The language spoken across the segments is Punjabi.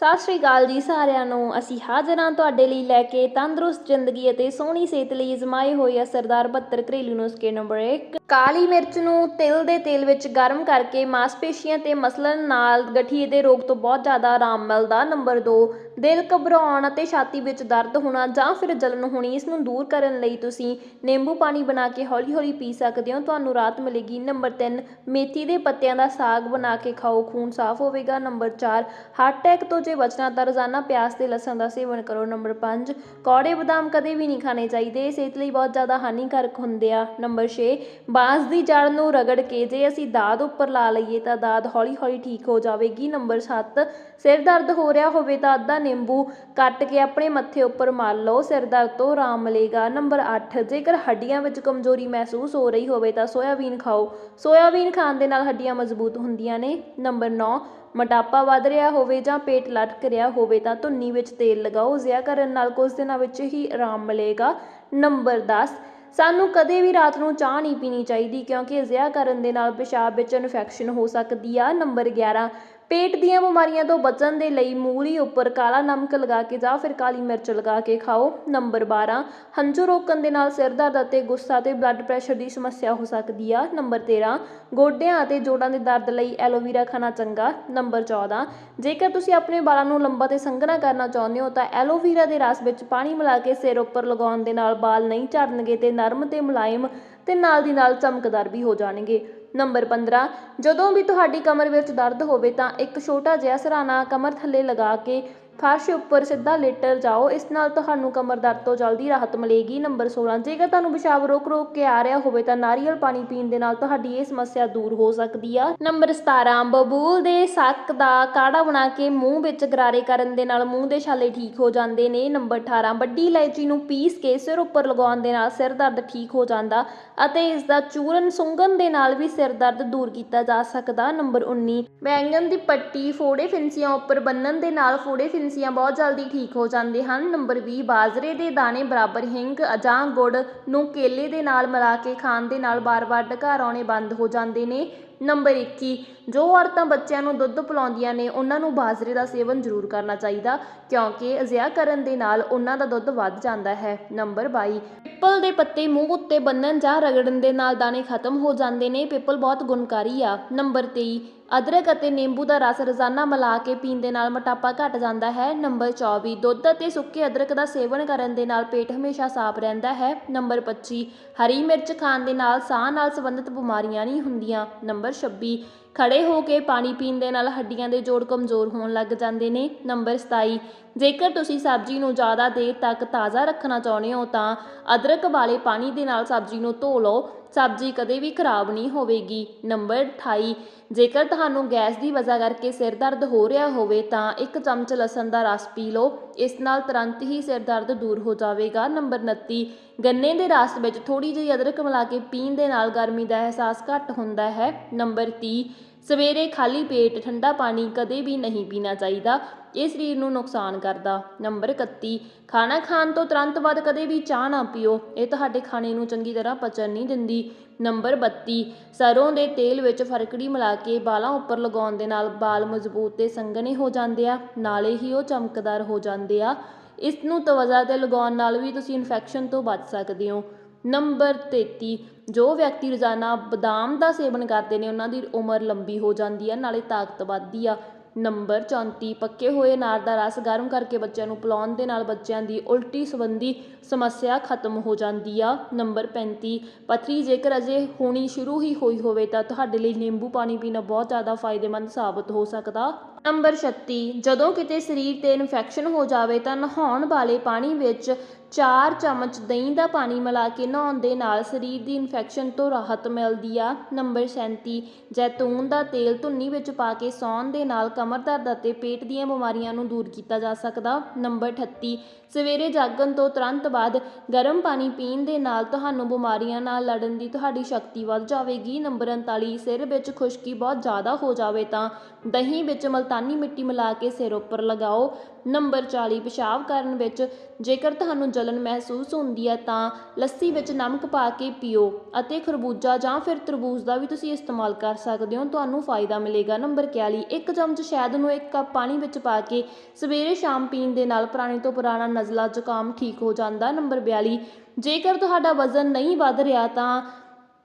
ਸਤਿ ਸ਼੍ਰੀ ਅਕਾਲ ਜੀ ਸਾਰਿਆਂ ਨੂੰ। ਅਸੀਂ ਹਾਜ਼ਰ ਹਾਂ ਤੁਹਾਡੇ ਲਈ ਲੈ ਕੇ ਤੰਦਰੁਸਤ ਜ਼ਿੰਦਗੀ ਅਤੇ ਸੋਹਣੀ ਸਿਹਤ ਲਈ ਅਜ਼ਮਾਏ ਹੋਏ ਅਸਰਦਾਰ 72 ਘਰੇਲੂ ਨੁਸਖੇ ਨੰਬਰ 1 ਕਾਲੀ ਮਿਰਚ ਨੂੰ ਤਿਲ ਦੇ ਤੇਲ ਵਿੱਚ ਗਰਮ ਕਰਕੇ ਮਾਸਪੇਸ਼ੀਆਂ ਤੇ ਮਸਲਨ ਨਾਲ ਗਠੀਏ ਦੇ ਰੋਗ ਤੋਂ ਬਹੁਤ ਜ਼ਿਆਦਾ ਆਰਾਮ ਮਿਲਦਾ। ਨੰਬਰ 2 ਦਿਲ ਘਬਰਾਉਣ ਅਤੇ ਛਾਤੀ ਵਿੱਚ ਦਰਦ ਹੋਣਾ ਜਾਂ ਫਿਰ ਜਲਨ ਹੋਣੀ, ਇਸ ਨੂੰ ਦੂਰ ਕਰਨ ਲਈ ਤੁਸੀਂ ਨਿੰਬੂ ਪਾਣੀ ਬਣਾ ਕੇ ਹੌਲੀ-ਹੌਲੀ ਪੀ ਸਕਦੇ ਹੋ। ਤੁਹਾਨੂੰ ਰਾਹਤ ਮਿਲੇਗੀ। ਨੰਬਰ 3 ਮੇਥੀ ਦੇ ਪੱਤਿਆਂ ਦਾ ਸਾਗ ਬਣਾ ਕੇ ਖਾਓ। ਖੂਨ ਸਾਫ਼ ਹੋਵੇਗਾ। ਨੰਬਰ 4 ਹਾਰਟ ਅਟੈਕ ਤੋਂ ਜੇ ਬਚਣਾ ਤਾਂ ਰੋਜ਼ਾਨਾ ਪਿਆਜ਼ ਤੇ ਲਸਣ ਦਾ ਸੇਵਨ ਕਰੋ। ਨੰਬਰ 5 ਕੌੜੇ ਬਦਾਮ ਕਦੇ ਵੀ ਨਹੀਂ ਖਾਣੇ ਚਾਹੀਦੇ। ਸਿਹਤ ਲਈ ਬਹੁਤ ਜ਼ਿਆਦਾ ਹਾਨੀਕਾਰਕ ਹੁੰਦੇ ਆ। ਨੰਬਰ 6 ਬਾਂਸ ਦੀ ਜੜ ਨੂੰ ਰਗੜ ਕੇ ਜੇ ਅਸੀਂ ਦਾਦ ਉੱਪਰ ਲਾ ਲਈਏ ਤਾਂ ਦਾਦ ਹੌਲੀ-ਹੌਲੀ ਠੀਕ ਹੋ ਜਾਵੇਗੀ। ਨੰਬਰ 7 ਸਿਰ ਦਰਦ ਹੋ ਰਿਹਾ ਹੋਵੇ ਤਾਂ ਅੱਧਾ ਨਿੰਬੂ ਕੱਟ ਕੇ ਆਪਣੇ ਮੱਥੇ ਉੱਪਰ ਮਲ ਲਓ, ਸਿਰ ਦਰਦ ਤੋਂ ਆਰਾਮ ਮਿਲੇਗਾ। ਨੰਬਰ 8 ਜੇਕਰ ਹੱਡੀਆਂ ਵਿੱਚ ਕਮਜ਼ੋਰੀ ਮਹਿਸੂਸ ਹੋ ਰਹੀ ਹੋਵੇ ਤਾਂ ਸੋਇਆਬੀਨ ਖਾਓ। ਸੋਇਆਬੀਨ ਖਾਣ ਦੇ ਨਾਲ ਹੱਡੀਆਂ ਮਜ਼ਬੂਤ ਹੁੰਦੀਆਂ ਨੇ। ਨੰਬਰ 9 ਮੋਟਾਪਾ ਵੱਧ ਰਿਹਾ ਹੋਵੇ ਜਾਂ ਪੇਟ ਲਟਕ ਰਿਹਾ ਹੋਵੇ ਤਾਂ ਧੁੰਨੀ ਵਿੱਚ ਤੇਲ ਲਗਾਓ। ਜ਼ਿਆ ਕਰਨ ਨਾਲ ਕੁਝ ਦਿਨਾਂ ਵਿੱਚ ਹੀ ਆਰਾਮ ਮਿਲੇਗਾ। ਨੰਬਰ 10 ਸਾਨੂੰ ਕਦੇ ਵੀ ਰਾਤ ਨੂੰ ਚਾਹ ਨਹੀਂ ਪੀਣੀ ਚਾਹੀਦੀ ਕਿਉਂਕਿ ਅਜਿਹਾ ਕਰਨ ਦੇ ਨਾਲ ਪਿਸ਼ਾਬ ਵਿੱਚ ਇਨਫੈਕਸ਼ਨ ਹੋ ਸਕਦੀ ਆ। ਨੰਬਰ 11 ਪੇਟ ਦੀਆਂ ਬਿਮਾਰੀਆਂ ਤੋਂ ਬਚਣ ਦੇ ਲਈ ਮੂਲੀ ਉੱਪਰ ਕਾਲਾ ਨਮਕ ਲਗਾ ਕੇ ਜਾਂ ਫਿਰ ਕਾਲੀ ਮਿਰਚ ਲਗਾ ਕੇ ਖਾਓ। ਨੰਬਰ 12 ਹੰਝੂ ਰੋਕਣ ਦੇ ਨਾਲ ਸਿਰ ਦਰਦ ਅਤੇ ਗੁੱਸਾ ਤੇ ਬਲੱਡ ਪ੍ਰੈਸ਼ਰ ਦੀ ਸਮੱਸਿਆ ਹੋ ਸਕਦੀ ਆ। ਨੰਬਰ 13 ਗੋਡਿਆਂ ਅਤੇ ਜੋੜਾਂ ਦੇ ਦਰਦ ਲਈ ਐਲੋਵੀਰਾ ਖਾਣਾ ਚੰਗਾ। ਨੰਬਰ 14 ਜੇਕਰ ਤੁਸੀਂ ਆਪਣੇ ਵਾਲਾਂ ਨੂੰ ਲੰਬਾ ਤੇ ਸੰਘਣਾ ਕਰਨਾ ਚਾਹੁੰਦੇ ਹੋ ਤਾਂ ਐਲੋਵੀਰਾ ਦੇ ਰਸ ਵਿੱਚ ਪਾਣੀ ਮਿਲਾ ਕੇ ਸਿਰ ਉੱਪਰ ਲਗਾਉਣ ਦੇ ਨਾਲ ਵਾਲ ਨਹੀਂ ਝੜਨਗੇ ਤੇ ਨਰਮ ਤੇ ਮੁਲਾਇਮ ਤੇ ਨਾਲ ਦੀ ਨਾਲ ਚਮਕਦਾਰ ਵੀ ਹੋ ਜਾਣਗੇ। ਨੰਬਰ 15 ਜਦੋਂ ਵੀ ਤੁਹਾਡੀ ਕਮਰ ਵਿੱਚ ਦਰਦ ਹੋਵੇ ਤਾਂ ਇੱਕ ਛੋਟਾ ਜਿਹਾ ਸਰਾਣਾ ਕਮਰ ਥੱਲੇ ਲਗਾ ਕੇ ਫਰਸ਼ ਉੱਪਰ ਸਿੱਧਾ ਲੇਟਰ ਜਾਓ, ਇਸ ਨਾਲ ਤੁਹਾਨੂੰ ਕਮਰ ਦਰਦ ਤੋਂ ਜਲਦੀ ਰਾਹਤ ਮਿਲੇਗੀ। ਨੰਬਰ 16 ਜੇਕਰ ਤੁਹਾਨੂੰ ਪਿਸ਼ਾਬ ਰੋਕ ਰੋਕ ਕੇ ਆ ਰਿਹਾ ਹੋਵੇ ਤਾਂ ਨਾਰੀਅਲ ਪਾਣੀ ਪੀਣ ਦੇ ਨਾਲ ਤੁਹਾਡੀ ਇਹ ਸਮੱਸਿਆ ਦੂਰ ਹੋ ਸਕਦੀ ਆ। ਨੰਬਰ 17 ਬਬੂਲ ਦੇ ਸੱਕ ਦਾ ਕਾੜਾ ਬਣਾ ਕੇ ਮੂੰਹ ਵਿੱਚ ਗਰਾਰੇ ਕਰਨ ਦੇ ਨਾਲ ਮੂੰਹ ਦੇ ਛਾਲੇ ਠੀਕ ਹੋ ਜਾਂਦੇ ਨੇ। ਨੰਬਰ 18 ਵੱਡੀ ਇਲਾਇਚੀ ਨੂੰ ਪੀਸ ਕੇ ਸਿਰ ਉੱਪਰ ਲਗਾਉਣ ਦੇ ਨਾਲ ਸਿਰ ਦਰਦ ਠੀਕ ਹੋ ਜਾਂਦਾ ਅਤੇ ਇਸ ਦਾ ਚੂਰਨ ਸੁੰਘਣ ਦੇ ਨਾਲ ਵੀ ਸਿਰ ਦਰਦ ਦੂਰ ਕੀਤਾ ਜਾ ਸਕਦਾ। ਨੰਬਰ 19 ਬੈਂਗਣ ਦੀ ਪੱਟੀ ਫੋੜੇ ਫਿੰਸੀਆਂ ਉੱਪਰ ਬੰਨਣ ਦੇ ਨਾਲ ਫੋੜੇ ਫਿੰਸੀਆਂ ਬਹੁਤ ਜਲਦੀ ਠੀਕ ਹੋ ਜਾਂਦੇ ਹਨ। ਨੰਬਰ 20 ਬਾਜਰੇ ਦੇ ਦਾਣੇ ਬਰਾਬਰ ਹਿੰਗ ਜਾਂ ਗੁੜ ਨੂੰ ਕੇਲੇ ਦੇ ਨਾਲ ਮਿਲਾ ਕੇ ਖਾਣ ਦੇ ਨਾਲ ਬਾਰ-ਬਾਰ ਡਕਾਰ ਆਉਣੇ ਬੰਦ ਹੋ ਜਾਂਦੇ ਨੇ। ਨੰਬਰ 21 ਜੋ ਔਰਤਾਂ ਬੱਚਿਆਂ ਨੂੰ ਦੁੱਧ ਪਿਲਾਉਂਦੀਆਂ ਨੇ, ਉਹਨਾਂ ਨੂੰ ਬਾਜਰੇ ਦਾ ਸੇਵਨ ਜ਼ਰੂਰ ਕਰਨਾ ਚਾਹੀਦਾ, ਕਿਉਂਕਿ ਅਜਿਹਾ ਕਰਨ ਦੇ ਨਾਲ ਉਹਨਾਂ ਦਾ ਦੁੱਧ ਵੱਧ ਜਾਂਦਾ ਹੈ। ਨੰਬਰ 22 ਪਿੱਪਲ ਦੇ ਪੱਤੇ ਮੂੰਹ ਉੱਤੇ ਬੰਨਣ ਜਾਂ ਰਗੜਨ ਦੇ ਨਾਲ ਦਾਣੇ ਖਤਮ ਹੋ ਜਾਂਦੇ ਨੇ, ਪਿੱਪਲ ਬਹੁਤ ਗੁਣਕਾਰੀ ਆ। ਨੰਬਰ 23 ਅਦਰਕ ਅਤੇ ਨਿੰਬੂ ਦਾ ਰਸ ਰੋਜ਼ਾਨਾ ਮਿਲਾ ਕੇ ਪੀਣ ਦੇ ਨਾਲ ਮੋਟਾਪਾ ਘਟ ਜਾਂਦਾ ਹੈ। ਨੰਬਰ 24 ਦੁੱਧ ਅਤੇ ਸੁੱਕੇ ਅਦਰਕ ਦਾ ਸੇਵਨ ਕਰਨ ਦੇ ਨਾਲ ਪੇਟ ਹਮੇਸ਼ਾ ਸਾਫ਼ ਰਹਿੰਦਾ ਹੈ। ਨੰਬਰ 25 ਹਰੀ ਮਿਰਚ ਖਾਣ ਦੇ ਨਾਲ ਸਾਹ ਨਾਲ ਸੰਬੰਧਿਤ ਬਿਮਾਰੀਆਂ ਨਹੀਂ ਹੁੰਦੀਆਂ। ਨੰਬਰ 26 ਖੜ੍ਹੇ ਹੋ ਕੇ ਪਾਣੀ ਪੀਣ ਦੇ ਨਾਲ ਹੱਡੀਆਂ ਦੇ ਜੋੜ ਕਮਜ਼ੋਰ ਹੋਣ ਲੱਗ ਜਾਂਦੇ ਨੇ। ਨੰਬਰ 27 ਜੇਕਰ ਤੁਸੀਂ ਸਬਜ਼ੀ ਨੂੰ ਜ਼ਿਆਦਾ ਦੇਰ ਤੱਕ ਤਾਜ਼ਾ ਰੱਖਣਾ ਚਾਹੁੰਦੇ ਹੋ ਤਾਂ ਅਦਰਕ ਵਾਲੇ ਪਾਣੀ ਦੇ ਨਾਲ ਸਬਜ਼ੀ ਨੂੰ ਧੋ ਲਓ। ਸਬਜ਼ੀ ਕਦੇ ਵੀ ਖਰਾਬ ਨਹੀਂ ਹੋਵੇਗੀ। ਨੰਬਰ 28 ਜੇਕਰ ਤੁਹਾਨੂੰ ਗੈਸ ਦੀ ਵਜ੍ਹਾ ਕਰਕੇ ਸਿਰ ਦਰਦ ਹੋ ਰਿਹਾ ਹੋਵੇ ਤਾਂ ਇੱਕ ਚਮਚ ਲਸਣ ਦਾ ਰਸ ਪੀ ਲਓ। ਇਸ ਨਾਲ ਤੁਰੰਤ ਹੀ ਸਿਰ ਦਰਦ ਦੂਰ ਹੋ ਜਾਵੇਗਾ। ਨੰਬਰ 29 ਗੰਨੇ ਦੇ ਰਸ ਵਿੱਚ ਥੋੜੀ ਜਿਹੀ ਅਦਰਕ ਮਿਲਾ ਕੇ ਪੀਣ ਦੇ ਨਾਲ ਗਰਮੀ ਦਾ ਅਹਿਸਾਸ ਘੱਟ ਹੁੰਦਾ ਹੈ। ਨੰਬਰ 30 ਸਵੇਰੇ ਖਾਲੀ ਪੇਟ ਠੰਡਾ ਪਾਣੀ ਕਦੇ ਵੀ ਨਹੀਂ ਪੀਣਾ ਚਾਹੀਦਾ। ਇਹ ਸਰੀਰ ਨੂੰ ਨੁਕਸਾਨ ਕਰਦਾ। ਨੰਬਰ 31 ਖਾਣਾ ਖਾਣ ਤੋਂ ਤੁਰੰਤ ਬਾਅਦ ਕਦੇ ਵੀ ਚਾਹ ਨਾ ਪੀਓ। ਇਹ ਤੁਹਾਡੇ ਖਾਣੇ ਨੂੰ ਚੰਗੀ ਤਰ੍ਹਾਂ ਪਚਣ ਨਹੀਂ ਦਿੰਦੀ। ਨੰਬਰ 32 ਸਰੋਂ ਦੇ ਤੇਲ ਵਿੱਚ ਫਰਕੜੀ ਮਿਲਾ ਕੇ ਬਾਲਾਂ ਉੱਪਰ ਲਗਾਉਣ ਦੇ ਨਾਲ ਬਾਲ ਮਜ਼ਬੂਤ ਤੇ ਸੰਘਣੇ ਹੋ ਜਾਂਦੇ ਆ, ਨਾਲੇ ਹੀ ਉਹ ਚਮਕਦਾਰ ਹੋ ਜਾਂਦੇ ਆ। ਇਸ ਨੂੰ ਤਵਜਾ ਤੇ ਲਗਾਉਣ ਨਾਲ ਵੀ ਤੁਸੀਂ ਇਨਫੈਕਸ਼ਨ ਤੋਂ ਬਚ ਸਕਦੇ ਹੋ। ਨੰਬਰ 33 ਜੋ ਵਿਅਕਤੀ ਰੋਜ਼ਾਨਾ ਬਦਾਮ ਦਾ ਸੇਵਨ ਕਰਦੇ ਨੇ, ਉਹਨਾਂ ਦੀ ਉਮਰ ਲੰਬੀ ਹੋ ਜਾਂਦੀ ਹੈ ਨਾਲੇ ਤਾਕਤ ਵੱਧਦੀ ਆ। ਨੰਬਰ 34 ਪੱਕੇ ਹੋਏ ਅਨਾਰ ਦਾ ਰਸ ਗਰਮ ਕਰਕੇ ਬੱਚਿਆਂ ਨੂੰ ਪਿਲਾਉਣ ਦੇ ਨਾਲ ਬੱਚਿਆਂ ਦੀ ਉਲਟੀ ਸੰਬੰਧੀ ਸਮੱਸਿਆ ਖਤਮ ਹੋ ਜਾਂਦੀ ਆ। ਨੰਬਰ ਪੈਂਤੀ, ਪੱਥਰੀ ਜੇਕਰ ਅਜੇ ਹੋਣੀ ਸ਼ੁਰੂ ਹੀ ਹੋਈ ਹੋਵੇ ਤਾਂ ਤੁਹਾਡੇ ਲਈ ਨਿੰਬੂ ਪਾਣੀ ਪੀਣਾ ਬਹੁਤ ਜ਼ਿਆਦਾ ਫਾਇਦੇਮੰਦ ਸਾਬਤ ਹੋ ਸਕਦਾ। ਨੰਬਰ 36 ਜਦੋਂ ਕਿਤੇ ਸਰੀਰ ਤੇ ਇਨਫੈਕਸ਼ਨ ਹੋ ਜਾਵੇ ਤਾਂ ਨਹਾਉਣ ਵਾਲੇ ਪਾਣੀ ਵਿੱਚ ਚਾਰ ਚਮਚ ਦਹੀਂ ਦਾ ਪਾਣੀ ਮਿਲਾ ਕੇ ਨਹਾਉਣ ਦੇ ਨਾਲ ਸਰੀਰ ਦੀ ਇਨਫੈਕਸ਼ਨ ਤੋਂ ਰਾਹਤ ਮਿਲਦੀ ਆ। ਨੰਬਰ 37 ਜੈਤੂਨ ਦਾ ਤੇਲ ਧੁੰਨੀ ਵਿੱਚ ਪਾ ਕੇ ਸੌਣ ਦੇ ਨਾਲ ਕਮਰ ਦਰਦ ਅਤੇ ਪੇਟ ਦੀਆਂ ਬਿਮਾਰੀਆਂ ਨੂੰ ਦੂਰ ਕੀਤਾ ਜਾ ਸਕਦਾ। ਨੰਬਰ 38 ਸਵੇਰੇ ਜਾਗਣ ਤੋਂ ਤੁਰੰਤ ਬਾਅਦ ਗਰਮ ਪਾਣੀ ਪੀਣ ਦੇ ਨਾਲ ਤੁਹਾਨੂੰ ਬਿਮਾਰੀਆਂ ਨਾਲ ਲੜਨ ਦੀ ਤੁਹਾਡੀ ਸ਼ਕਤੀ ਵੱਧ ਜਾਵੇਗੀ। ਨੰਬਰ 39 ਸਿਰ ਵਿੱਚ ਖੁਸ਼ਕੀ ਬਹੁਤ ਜ਼ਿਆਦਾ ਹੋ ਜਾਵੇ ਤਾਂ ਦਹੀਂ ਵਿੱਚ ਮਲਤਾਨੀ ਮਿੱਟੀ ਮਿਲਾ ਕੇ ਸਿਰ ਉੱਪਰ ਲਗਾਓ। ਨੰਬਰ 40 ਪਿਸ਼ਾਬ ਕਰਨ ਵਿੱਚ ਜੇਕਰ ਤੁਹਾਨੂੰ ਜਲਨ ਮਹਿਸੂਸ ਹੁੰਦੀ ਹੈ ਤਾਂ ਲੱਸੀ ਵਿੱਚ ਨਮਕ ਪਾ ਕੇ ਪੀਓ ਅਤੇ ਖਰਬੂਜਾ ਜਾਂ ਫਿਰ ਤਰਬੂਜ ਦਾ ਵੀ ਤੁਸੀਂ ਇਸਤੇਮਾਲ ਕਰ ਸਕਦੇ ਹੋ। ਤੁਹਾਨੂੰ ਫਾਇਦਾ ਮਿਲੇਗਾ। ਨੰਬਰ 41 ਇੱਕ ਚਮਚ ਸ਼ਹਿਦ ਨੂੰ ਇੱਕ ਕੱਪ ਪਾਣੀ ਵਿੱਚ ਪਾ ਕੇ ਸਵੇਰੇ ਸ਼ਾਮ ਪੀਣ ਦੇ ਨਾਲ ਪੁਰਾਣੇ ਤੋਂ ਪੁਰਾਣਾ ਨਜ਼ਲਾ ਜ਼ੁਕਾਮ ਠੀਕ ਹੋ ਜਾਂਦਾ। ਨੰਬਰ 42 ਜੇਕਰ ਤੁਹਾਡਾ ਵਜ਼ਨ ਨਹੀਂ ਵੱਧ ਰਿਹਾ ਤਾਂ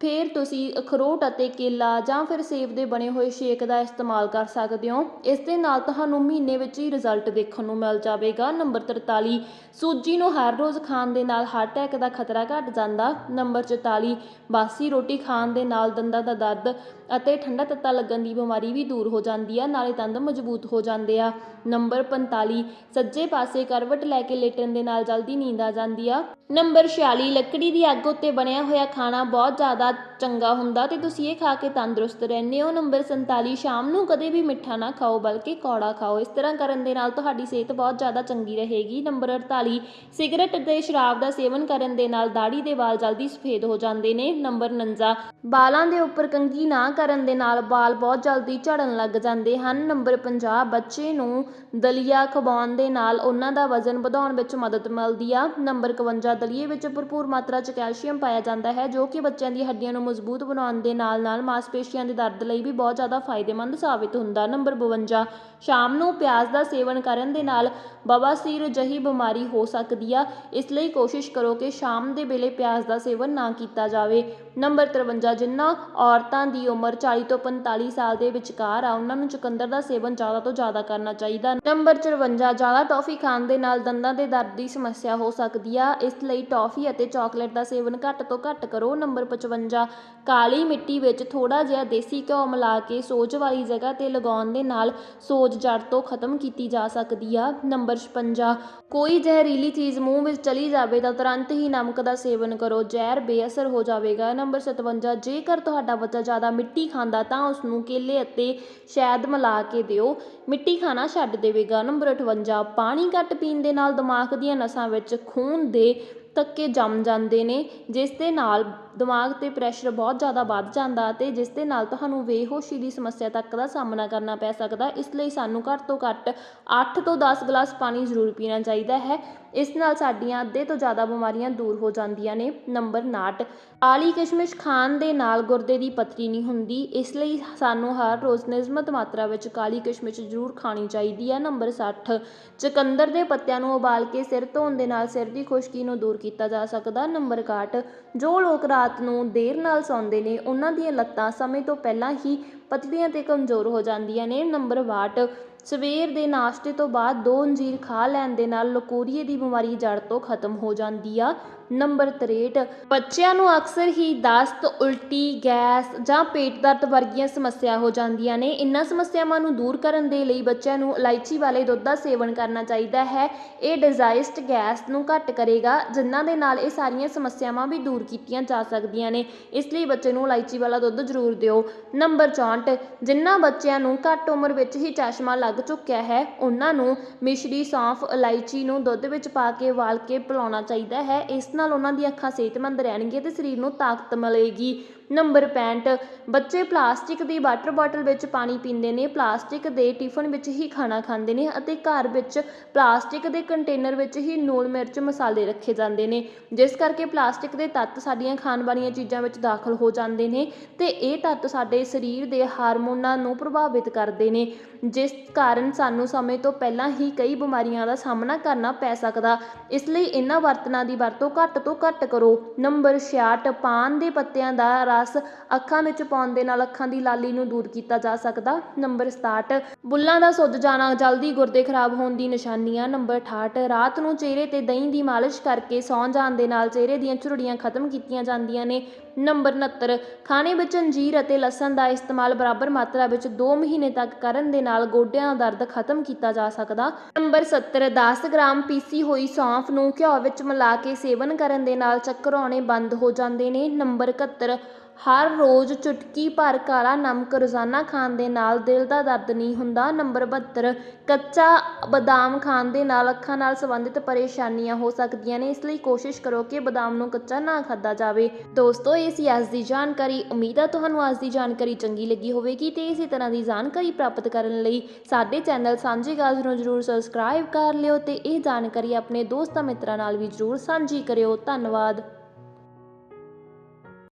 ਫਿਰ ਤੁਸੀਂ ਅਖਰੋਟ ਅਤੇ ਕੇਲਾ ਜਾਂ ਫਿਰ ਸੇਬ ਦੇ ਬਣੇ ਹੋਏ ਸ਼ੇਕ ਦਾ ਇਸਤੇਮਾਲ ਕਰ ਸਕਦੇ ਹੋ। ਇਸ ਦੇ ਨਾਲ ਤੁਹਾਨੂੰ ਮਹੀਨੇ ਵਿੱਚ ਹੀ ਰਿਜ਼ਲਟ ਦੇਖਣ ਨੂੰ ਮਿਲ ਜਾਵੇਗਾ। ਨੰਬਰ 43 ਸੂਜੀ ਨੂੰ ਹਰ ਰੋਜ਼ ਖਾਣ ਦੇ ਨਾਲ ਹਾਰਟ ਅਟੈਕ ਦਾ ਖਤਰਾ ਘਟ ਜਾਂਦਾ। ਨੰਬਰ 44 ਬਾਸੀ ਰੋਟੀ ਖਾਣ ਦੇ ਨਾਲ ਦੰਦਾਂ ਦਾ ਦਰਦ ਅਤੇ ਠੰਡਾ ਤੱਤਾ ਲੱਗਣ ਦੀ ਬਿਮਾਰੀ ਵੀ ਦੂਰ ਹੋ ਜਾਂਦੀ ਆ, ਨਾਲੇ ਦੰਦ ਮਜ਼ਬੂਤ ਹੋ ਜਾਂਦੇ ਆ। ਨੰਬਰ 45 ਸੱਜੇ ਪਾਸੇ ਕਰਵਟ ਲੈ ਕੇ ਲੇਟਣ ਦੇ ਨਾਲ ਜਲਦੀ ਨੀਂਦ ਆ ਜਾਂਦੀ ਆ। ਨੰਬਰ 46 ਲੱਕੜੀ ਦੀ ਅੱਗ ਉੱਤੇ ਬਣਿਆ ਹੋਇਆ ਖਾਣਾ ਬਹੁਤ ਜ਼ਿਆਦਾ ਚੰਗਾ ਹੁੰਦਾ ਤੇ ਤੁਸੀਂ ਇਹ ਖਾ ਕੇ ਤੰਦਰੁਸਤ ਰਹਿੰਦੇ ਹੋ। ਨੰਬਰ 47 ਸ਼ਾਮ ਨੂੰ ਕਦੇ ਵੀ ਮਿੱਠਾ ਨਾ ਖਾਓ, ਬਲਕਿ ਕੌੜਾ ਖਾਓ। ਇਸ ਤਰ੍ਹਾਂ ਕਰਨ ਦੇ ਨਾਲ ਤੁਹਾਡੀ ਸਿਹਤ ਬਹੁਤ ਜ਼ਿਆਦਾ ਚੰਗੀ ਰਹੇਗੀ। ਨੰਬਰ 48 ਸਿਗਰਟ ਅਤੇ ਸ਼ਰਾਬ ਦਾ ਸੇਵਨ ਕਰਨ ਦੇ ਨਾਲ ਦਾੜੀ ਦੇ ਵਾਲ ਜਲਦੀ ਸਫੇਦ ਹੋ ਜਾਂਦੇ ਨੇ। ਨੰਬਰ 49 ਬਾਲਾਂ ਦੇ ਉੱਪਰ ਕੰਘੀ ਨਾ ਕਰਨ ਦੇ ਨਾਲ ਵਾਲ ਬਹੁਤ ਜਲਦੀ ਝੜਨ ਲੱਗ ਜਾਂਦੇ ਹਨ। ਨੰਬਰ 50 ਬੱਚੇ ਨੂੰ ਦਲੀਆ ਖਵਾਉਣ ਦੇ ਨਾਲ ਉਹਨਾਂ ਦਾ ਵਜ਼ਨ ਵਧਾਉਣ ਵਿੱਚ ਮਦਦ ਮਿਲਦੀ ਆ। ਨੰਬਰ 51 ਦਲੀਏ ਵਿੱਚ ਭਰਪੂਰ ਮਾਤਰਾ 'ਚ ਕੈਲਸ਼ੀਅਮ ਪਾਇਆ ਜਾਂਦਾ ਹੈ, ਜੋ ਕਿ ਬੱਚਿਆਂ ਦੀ ਹੱਡੀ ਹੱਡੀਆਂ ਨੂੰ ਮਜ਼ਬੂਤ ਬਣਾਉਣ ਦੇ ਨਾਲ ਨਾਲ ਮਾਸਪੇਸ਼ੀਆਂ ਦੇ ਦਰਦ ਲਈ ਵੀ ਬਹੁਤ ਜ਼ਿਆਦਾ ਫਾਇਦੇਮੰਦ ਸਾਬਿਤ ਹੁੰਦਾ। ਨੰਬਰ 52 ਸ਼ਾਮ ਨੂੰ ਪਿਆਜ਼ ਦਾ ਸੇਵਨ ਕਰਨ ਦੇ ਨਾਲ ਬਵਾਸੀਰ ਜਹੀ ਬਿਮਾਰੀ ਹੋ ਸਕਦੀ ਆ। ਇਸ ਲਈ ਕੋਸ਼ਿਸ਼ ਕਰੋ ਕਿ ਸ਼ਾਮ ਦੇ ਵੇਲੇ ਪਿਆਜ਼ ਦਾ ਸੇਵਨ ਨਾ ਕੀਤਾ ਜਾਵੇ। ਨੰਬਰ 53 ਜਿਨ੍ਹਾਂ ਔਰਤਾਂ ਦੀ ਉਮਰ 40 ਤੋਂ 45 ਸਾਲ ਦੇ ਵਿਚਕਾਰ ਆ, ਉਹਨਾਂ ਨੂੰ ਚੁਕੰਦਰ ਦਾ ਸੇਵਨ ਜ਼ਿਆਦਾ ਤੋਂ ਜ਼ਿਆਦਾ ਕਰਨਾ ਚਾਹੀਦਾ। ਨੰਬਰ 54 ਜ਼ਿਆਦਾ ਟੌਫੀ ਖਾਣ ਦੇ ਨਾਲ ਦੰਦਾਂ ਦੇ ਦਰਦ ਦੀ ਸਮੱਸਿਆ ਹੋ ਸਕਦੀ ਆ। ਇਸ ਲਈ ਟੌਫੀ ਅਤੇ ਚਾਕਲੇਟ ਦਾ ਸੇਵਨ ਘੱਟ ਤੋਂ ਘੱਟ ਕਰੋ। ਨੰਬਰ 55 ਕਾਲੀ ਮਿੱਟੀ ਵਿੱਚ ਥੋੜਾ ਜਿਹਾ ਦੇਸੀ ਘਿਓ ਮਿਲਾ ਕੇ ਸੋਜ ਵਾਲੀ ਜਗ੍ਹਾ ਤੇ ਲਗਾਉਣ ਦੇ ਨਾਲ ਸੋਜ ਜੜ ਤੋਂ ਖਤਮ ਕੀਤੀ ਜਾ ਸਕਦੀ ਆ। ਨੰਬਰ 56 ਕੋਈ ਜ਼ਹਿਰੀਲੀ ਚੀਜ਼ ਮੂੰਹ ਵਿੱਚ ਚਲੀ ਜਾਵੇ ਤਾਂ ਤੁਰੰਤ ਹੀ ਨਮਕ ਦਾ ਸੇਵਨ ਕਰੋ। ਜ਼ਹਿਰ ਬੇਅਸਰ ਹੋ ਜਾਵੇਗਾ। ਨੰਬਰ 57 ਜੇਕਰ ਤੁਹਾਡਾ ਬੱਚਾ ਜ਼ਿਆਦਾ ਮਿੱਟੀ ਖਾਂਦਾ ਤਾਂ ਉਸ ਨੂੰ ਕੇਲੇ ਅਤੇ ਸ਼ਹਿਦ ਮਿਲਾ ਕੇ ਦਿਓ। ਮਿੱਟੀ ਖਾਣਾ ਛੱਡ ਦੇਵੇਗਾ। ਨੰਬਰ 58 ਪਾਣੀ ਘੱਟ ਪੀਣ ਦੇ ਨਾਲ ਦਿਮਾਗ ਦੀਆਂ ਨਸਾਂ ਵਿੱਚ ਖੂਨ ਦੇ ਧੱਕੇ ਜੰਮ ਜਾਂਦੇ ਨੇ, ਜਿਸ ਦੇ ਨਾਲ ਦਿਮਾਗ ਤੇ ਪ੍ਰੈਸ਼ਰ ਬਹੁਤ ਜ਼ਿਆਦਾ ਵੱਧ ਜਾਂਦਾ ਤੇ ਜਿਸ ਦੇ ਨਾਲ ਤੁਹਾਨੂੰ ਬੇਹੋਸ਼ੀ ਦੀ ਸਮੱਸਿਆ ਤੱਕ ਦਾ ਸਾਹਮਣਾ ਕਰਨਾ ਪੈ ਸਕਦਾ। ਇਸ ਲਈ ਸਾਨੂੰ ਘੱਟ ਤੋਂ ਘੱਟ 8 ਤੋਂ 10 ਗਲਾਸ ਪਾਣੀ ਜ਼ਰੂਰ ਪੀਣਾ ਚਾਹੀਦਾ ਹੈ। ਇਸ ਨਾਲ ਸਾਡੀਆਂ ਅੱਧੇ ਤੋਂ ਜ਼ਿਆਦਾ ਬਿਮਾਰੀਆਂ ਦੂਰ ਹੋ ਜਾਂਦੀਆਂ ਨੇ। ਨੰਬਰ 59 ਕਾਲੀ ਕਿਸ਼ਮਿਸ਼ ਖਾਣ ਦੇ ਨਾਲ ਗੁਰਦੇ ਦੀ ਪੱਥਰੀ ਨਹੀਂ ਹੁੰਦੀ। ਇਸ ਲਈ ਸਾਨੂੰ ਹਰ ਰੋਜ਼ ਨਿਯਮਤ ਮਾਤਰਾ ਵਿੱਚ ਕਾਲੀ ਕਿਸ਼ਮਿਸ਼ ਜ਼ਰੂਰ ਖਾਣੀ ਚਾਹੀਦੀ ਹੈ। ਨੰਬਰ 60 ਚਕੰਦਰ ਦੇ ਪੱਤਿਆਂ ਨੂੰ ਉਬਾਲ ਕੇ ਸਿਰ ਧੋਣ ਦੇ ਨਾਲ ਸਿਰ ਦੀ ਖੁਸ਼ਕੀ ਨੂੰ ਦੂਰ ਕੀਤਾ ਜਾ ਸਕਦਾ। ਨੰਬਰ 61 ਜੋ ਲੋਕ ਰਾਤ ਨੂੰ ਦੇਰ ਨਾਲ ਸੌਂਦੇ ਨੇ, ਉਹਨਾਂ ਦੀਆਂ ਲੱਤਾਂ ਸਮੇਂ ਤੋਂ ਪਹਿਲਾਂ ਹੀ ਪਤਲੀਆਂ ਤੇ ਕਮਜ਼ੋਰ ਹੋ ਜਾਂਦੀਆਂ ਨੇ। ਨੰਬਰ 62 ਸਵੇਰ ਦੇ ਨਾਸ਼ਤੇ ਤੋਂ ਬਾਅਦ ਦੋ ਅੰਜੀਰ ਖਾ ਲੈਣ ਦੇ ਨਾਲ ਲਕੋਰੀਏ ਦੀ ਬਿਮਾਰੀ ਜੜ ਤੋਂ ਖਤਮ ਹੋ ਜਾਂਦੀ ਆ। ਨੰਬਰ 63 ਬੱਚਿਆਂ ਨੂੰ ਅਕਸਰ ਹੀ ਦਸਤ, ਉਲਟੀ, ਗੈਸ ਜਾਂ ਪੇਟ ਦਰਦ ਵਰਗੀਆਂ ਸਮੱਸਿਆ ਹੋ ਜਾਂਦੀਆਂ ਨੇ। ਇਨ੍ਹਾਂ ਸਮੱਸਿਆਵਾਂ ਨੂੰ ਦੂਰ ਕਰਨ ਦੇ ਲਈ ਬੱਚਿਆਂ ਨੂੰ ਇਲਾਇਚੀ ਵਾਲੇ ਦੁੱਧ ਦਾ ਸੇਵਨ ਕਰਨਾ ਚਾਹੀਦਾ ਹੈ। ਇਹ ਡਿਜ਼ਾਈਸਟ ਗੈਸ ਨੂੰ ਘੱਟ ਕਰੇਗਾ, ਜਿਨ੍ਹਾਂ ਦੇ ਨਾਲ ਇਹ ਸਾਰੀਆਂ ਸਮੱਸਿਆਵਾਂ ਵੀ ਦੂਰ ਕੀਤੀਆਂ ਜਾ ਸਕਦੀਆਂ ਨੇ। ਇਸ ਲਈ ਬੱਚੇ ਨੂੰ ਇਲਾਇਚੀ ਵਾਲਾ ਦੁੱਧ ਜ਼ਰੂਰ ਦਿਓ। ਨੰਬਰ 64 ਜਿਨ੍ਹਾਂ ਬੱਚਿਆਂ ਨੂੰ ਘੱਟ ਉਮਰ ਵਿੱਚ ਹੀ ਚਸ਼ਮਾ ਲੱਗ ਚੁੱਕਿਆ ਹੈ ਉਹਨਾਂ ਨੂੰ ਮਿਸ਼ਰੀ ਸੌਂਫ ਇਲਾਇਚੀ ਨੂੰ ਦੁੱਧ ਵਿੱਚ ਪਾ ਕੇ ਵਾਲ ਕੇ ਪਿਲਾਉਣਾ ਚਾਹੀਦਾ ਹੈ। ਇਸ ਨਾਲ ਉਹਨਾਂ ਦੀਆਂ ਅੱਖਾਂ ਸਿਹਤਮੰਦ ਰਹਿਣਗੀਆਂ ਤੇ ਸਰੀਰ ਨੂੰ ਤਾਕਤ ਮਿਲੇਗੀ। ਨੰਬਰ 65 ਬੱਚੇ ਪਲਾਸਟਿਕ ਦੀ ਵਾਟਰ ਬਾਟਲ ਵਿੱਚ ਪਾਣੀ ਪੀਂਦੇ ਨੇ, ਪਲਾਸਟਿਕ ਦੇ ਟਿਫਨ ਵਿੱਚ ਹੀ ਖਾਣਾ ਖਾਂਦੇ ਨੇ ਅਤੇ ਘਰ ਵਿੱਚ ਪਲਾਸਟਿਕ ਦੇ ਕੰਟੇਨਰ ਵਿੱਚ ਹੀ ਨੂਣ ਮਿਰਚ ਮਸਾਲੇ ਰੱਖੇ ਜਾਂਦੇ ਨੇ। ਜਿਸ ਕਰਕੇ ਪਲਾਸਟਿਕ ਦੇ ਤੱਤ ਸਾਡੀਆਂ ਖਾਣ ਵਾਲੀਆਂ ਚੀਜ਼ਾਂ ਵਿੱਚ ਦਾਖਲ ਹੋ ਜਾਂਦੇ ਨੇ ਤੇ ਇਹ ਤੱਤ ਸਾਡੇ ਸਰੀਰ ਦੇ ਹਾਰਮੋਨਾਂ ਨੂੰ ਪ੍ਰਭਾਵਿਤ ਕਰਦੇ ਨੇ, ਜਿਸ ਕਾਰਨ ਸਾਨੂੰ ਸਮੇਂ ਤੋਂ ਪਹਿਲਾਂ ਹੀ ਕਈ ਬਿਮਾਰੀਆਂ ਦਾ ਸਾਹਮਣਾ ਕਰਨਾ ਪੈ ਸਕਦਾ। ਇਸ ਲਈ ਇਹਨਾਂ ਬਰਤਨਾਂ ਦੀ ਵਰਤੋਂ ਘੱਟ ਤੋਂ ਘੱਟ ਕਰੋ। ਨੰਬਰ 66 ਪਾਨ ਦੇ ਪੱਤਿਆਂ ਦਾ ਰਸ ਅੱਖਾਂ ਵਿੱਚ ਪਾਉਣ ਦੇ ਨਾਲ ਅੱਖਾਂ ਦੀ ਲਾਲੀ ਨੂੰ ਦੂਰ ਕੀਤਾ ਜਾ ਸਕਦਾ। ਨੰਬਰ 67 ਬੁੱਲਾਂ ਦਾ ਸੁੱਜ ਜਾਣਾ, ਜਲਦੀ ਗੁਰਦੇ ਖਰਾਬ ਹੋਣ ਦੀ ਨਿਸ਼ਾਨੀ ਨੰਬਰ 68 ਰਾਤ ਨੂੰ ਚਿਹਰੇ ਤੇ ਦਹੀਂ ਦੀ ਮਾਲਿਸ਼ ਕਰਕੇ ਸੌਂ ਜਾਣ ਦੇ ਨਾਲ ਚਿਹਰੇ ਦੀਆਂ ਝੁਰੜੀਆਂ ਖਤਮ ਕੀਤੀਆਂ ਜਾਂਦੀਆਂ ਨੇ। ਨੰਬਰ 69 ਖਾਣੇ ਵਿੱਚ ਅੰਜੀਰ ਅਤੇ ਲਸਣ ਦਾ ਇਸਤੇਮਾਲ ਬਰਾਬਰ ਮਾਤਰਾ ਵਿੱਚ 2 ਮਹੀਨੇ ਤੱਕ ਕਰਨ ਦੇ ਨਾਲ ਗੋਡਿਆਂ ਦਾ ਦਰਦ ਖਤਮ ਕੀਤਾ ਜਾ ਸਕਦਾ। ਨੰਬਰ 70 10 ਗ੍ਰਾਮ ਪੀਸੀ ਹੋਈ ਸੌਂਫ ਨੂੰ ਘਿਓ ਵਿੱਚ ਮਿਲਾ ਕੇ ਸੇਵਨ ਕਰਨ ਦੇ ਨਾਲ ਚੱਕਰ ਆਉਣੇ ਬੰਦ ਹੋ ਜਾਂਦੇ ਨੇ। ਨੰਬਰ 71 ਹਰ ਰੋਜ਼ ਚੁਟਕੀ ਭਰ ਕਾਲਾ ਨਮਕ ਰੋਜ਼ਾਨਾ ਖਾਣ ਦੇ ਨਾਲ ਦਿਲ ਦਾ ਦਰਦ ਨਹੀਂ ਹੁੰਦਾ। ਨੰਬਰ 72 ਕੱਚਾ ਬਦਾਮ ਖਾਣ ਦੇ ਨਾਲ ਅੱਖਾਂ ਨਾਲ ਸੰਬੰਧਿਤ ਪਰੇਸ਼ਾਨੀਆਂ ਹੋ ਸਕਦੀਆਂ ਨੇ। ਇਸ ਲਈ ਕੋਸ਼ਿਸ਼ ਕਰੋ ਕਿ ਬਦਾਮ ਨੂੰ ਕੱਚਾ ਨਾ ਖਾਧਾ ਜਾਵੇ। ਦੋਸਤੋ, ਇਹ ਸੀ ਅੱਜ ਦੀ ਜਾਣਕਾਰੀ। ਉਮੀਦ ਹੈ ਤੁਹਾਨੂੰ ਅੱਜ ਦੀ ਜਾਣਕਾਰੀ ਚੰਗੀ ਲੱਗੀ ਹੋਵੇਗੀ ਤੇ ਇਸੇ ਤਰ੍ਹਾਂ ਦੀ ਜਾਣਕਾਰੀ ਪ੍ਰਾਪਤ ਕਰਨ ਲਈ ਸਾਡੇ ਚੈਨਲ ਸਾਂਝੀ ਗਾਜ਼ ਨੂੰ ਜਰੂਰ ਸਬਸਕ੍ਰਾਈਬ ਕਰ ਲਿਓ ਤੇ ਇਹ ਜਾਣਕਾਰੀ ਆਪਣੇ ਦੋਸਤਾਂ ਮਿੱਤਰਾਂ ਨਾਲ ਵੀ ਜਰੂਰ ਸਾਂਝੀ ਕਰਿਓ। ਧੰਨਵਾਦ।